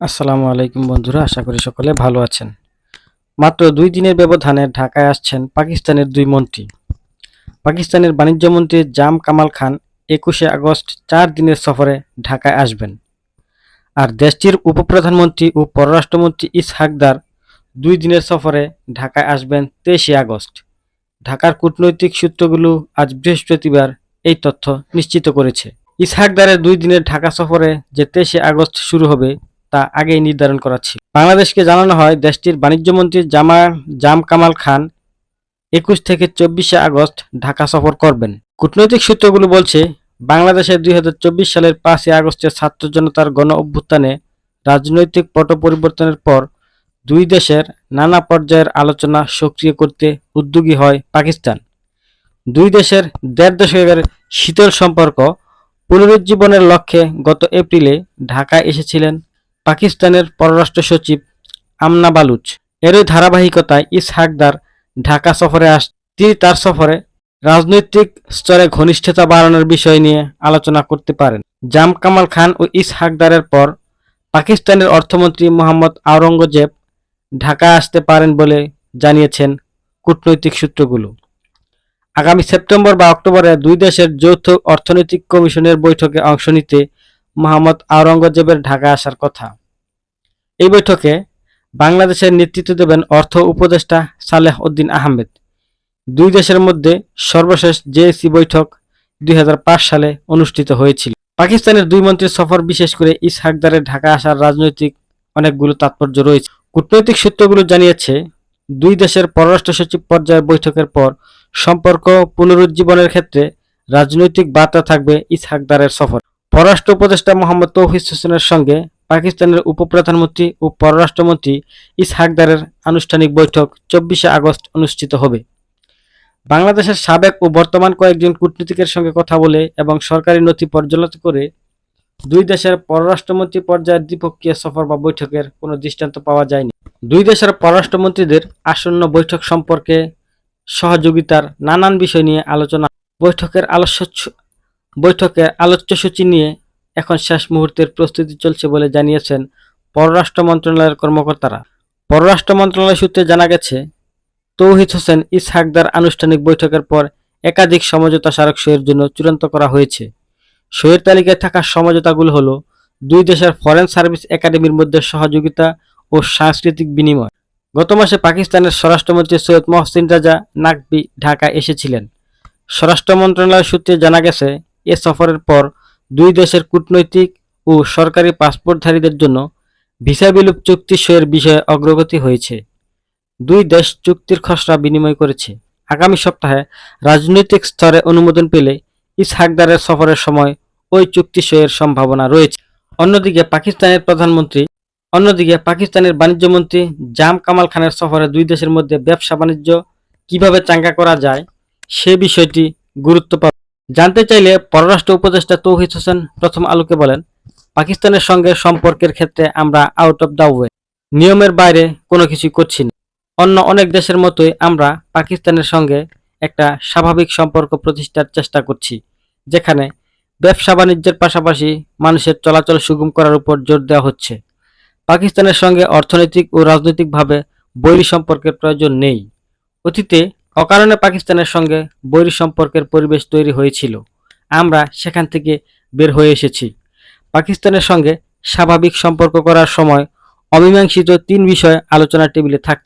আসসালামু আলাইকুম বন্ধুরা, আশা করি সকলে ভালো আছেন। মাত্র দুই দিনের ব্যবধানে ঢাকায় আসছেন পাকিস্তানের দুই মন্ত্রী। পাকিস্তানের বাণিজ্য মন্ত্রী জাম কামাল খান একুশে আগস্ট চার দিনের সফরে ঢাকায় আসবেন। আর দেশটির উপপ্রধানমন্ত্রী ও পররাষ্ট্রমন্ত্রী ইসহাকদার দুই দিনের সফরে ঢাকায় আসবেন তেইশে আগস্ট। ঢাকার কূটনৈতিক সূত্রগুলো আজ বৃহস্পতিবার এই তথ্য নিশ্চিত করেছে। ইসহাকদারের দুই দিনের ঢাকা সফরে যে তেইশে আগস্ট শুরু হবে তা আগেই নির্ধারণ করা ছিল। বাংলাদেশকে জানানো হয়, দেশটির বাণিজ্যমন্ত্রী জামা জাম কামাল খান একুশ থেকে চব্বিশে আগস্ট ঢাকা সফর করবেন। কূটনৈতিক সূত্রগুলো বলছে বাংলাদেশের দুই সালের পাঁচই আগস্টের ছাত্র জনতার গণ অভ্যুত্থানে রাজনৈতিক পট পরিবর্তনের পর দুই দেশের নানা পর্যায়ের আলোচনা সক্রিয় করতে উদ্যোগী হয় পাকিস্তান। দুই দেশের দেড় দশকের শীতল সম্পর্ক পুনরুজ্জীবনের লক্ষ্যে গত এপ্রিলে ঢাকায় এসেছিলেন পাকিস্তানের পররাষ্ট্র সচিব আমনা বালুচ। এরই ধারাবাহিকতায় ইস ইসহাকদার ঢাকা সফরে আস তিনি তার সফরে রাজনৈতিক স্তরে ঘনিষ্ঠতা বাড়ানোর বিষয় নিয়ে আলোচনা করতে পারেন। জাম কামাল খান ও ইসহাকদারের পর পাকিস্তানের অর্থমন্ত্রী মোহাম্মদ আওরঙ্গজেব ঢাকা আসতে পারেন বলে জানিয়েছেন কূটনৈতিক সূত্রগুলো। আগামী সেপ্টেম্বর বা অক্টোবরে দুই দেশের যৌথ অর্থনৈতিক কমিশনের বৈঠকে অংশ নিতে মোহাম্মদ আওরঙ্গজেবের ঢাকা আসার কথা। এই বৈঠকে বাংলাদেশের নেতৃত্ব দেবেন অর্থ উপদেষ্টা সালেহ উদ্দিন আহমেদ। দুই দেশের মধ্যে সর্বশেষ জেএসি বৈঠক দুই হাজার পাঁচ সালে অনুষ্ঠিত হয়েছিল। পাকিস্তানের দুই মন্ত্রীর সফর বিশেষ করে ইসহাকদারের ঢাকা আসার রাজনৈতিক অনেকগুলো তাৎপর্য রয়েছে। কূটনৈতিক সূত্রগুলো জানিয়েছে, দুই দেশের পররাষ্ট্র সচিব পর্যায়ের বৈঠকের পর সম্পর্ক পুনরুজ্জীবনের ক্ষেত্রে রাজনৈতিক বার্তা থাকবে ইসহাকদারের সফর। পররাষ্ট্র উপদেষ্টা মোহাম্মদ তৌহিদ হোসেনের সঙ্গে পাকিস্তানের উপপ্রধানমন্ত্রী ও পররাষ্ট্রমন্ত্রী ইসহাকদারের আনুষ্ঠানিক বৈঠক চব্বিশে আগস্ট অনুষ্ঠিত হবে। বাংলাদেশের সাবেক ও বর্তমান কয়েকজন কূটনীতিকের সঙ্গে কথা বলে এবং সরকারি নথি পর্যালোচনা করে দুই দেশের পররাষ্ট্রমন্ত্রী পর্যায়ের দ্বিপক্ষীয় সফর বা বৈঠকের কোনো দৃষ্টান্ত পাওয়া যায়নি। দুই দেশের পররাষ্ট্রমন্ত্রীদের আসন্ন বৈঠক সম্পর্কে সহযোগিতার নানান বিষয় নিয়ে আলোচনা বৈঠকের আলোচ্য বৈঠকে আলোচ্যসূচি নিয়ে এখন শেষ মুহূর্তের প্রস্তুতি চলছে বলে জানিয়েছেন পররাষ্ট্র মন্ত্রণালয়ের কর্মকর্তারা। পররাষ্ট্র মন্ত্রণালয় সূত্রে জানা গেছে, তৌহিদ হোসেন ইসহাকদার আনুষ্ঠানিক বৈঠকের পর একাধিক সমঝোতা স্মারক সইয়ের জন্য চূড়ান্ত করা হয়েছে। সইয়ের তালিকায় থাকা সমঝোতাগুলো হলো দুই দেশের ফরেন সার্ভিস একাডেমির মধ্যে সহযোগিতা ও সাংস্কৃতিক বিনিময়। গত মাসে পাকিস্তানের স্বরাষ্ট্রমন্ত্রী সৈয়দ মহসিন রাজা নাকবি ঢাকায় এসেছিলেন। স্বরাষ্ট্র মন্ত্রণালয় সূত্রে জানা গেছে, এ সফরের পর দুই দেশের কূটনৈতিক ও সরকারি পাসপোর্টধারীদের জন্য ভিসা বিলুপ চুক্তি সইয়ের বিষয়ে অগ্রগতি হয়েছে। দুই দেশ চুক্তির খসড়া বিনিময় করেছে। আগামী সপ্তাহে রাজনৈতিক স্তরে অনুমোদন পেলে ইসহাকদারের সফরের সময় ওই চুক্তি সইয়ের সম্ভাবনা রয়েছে। অন্যদিকে পাকিস্তানের প্রধানমন্ত্রী, অন্যদিকে পাকিস্তানের বাণিজ্যমন্ত্রী জাম কামাল খানের সফরে দুই দেশের মধ্যে ব্যবসা বাণিজ্য কীভাবে চাঙ্গা করা যায় সে বিষয়টি গুরুত্ব জানতে চাইলে পররাষ্ট্র উপদেষ্টা তৌহিদ হোসেন প্রথম আলোকে বলেন, পাকিস্তানের সঙ্গে সম্পর্কের ক্ষেত্রে আমরা আউট অফ দ্য ওয়ে নিয়মের বাইরে কোনো কিছু করছি না। অন্য অনেক দেশের মতোই আমরা পাকিস্তানের সঙ্গে একটা স্বাভাবিক সম্পর্ক প্রতিষ্ঠার চেষ্টা করছি, যেখানে ব্যবসা বাণিজ্যের পাশাপাশি মানুষের চলাচল সুগম করার উপর জোর দেওয়া হচ্ছে। পাকিস্তানের সঙ্গে অর্থনৈতিক ও রাজনৈতিকভাবে বৈরী সম্পর্কের প্রয়োজন নেই। অতীতে অকারণে পাকিস্তানের সঙ্গে বৈরী সম্পর্কের পরিবেশ তৈরি হয়েছিল। আমরা সেখান থেকে বের হয়ে এসেছি। পাকিস্তানের সঙ্গে স্বাভাবিক সম্পর্ক করার সময় অমীমাংসিত তিন বিষয় আলোচনা টেবিলে থাক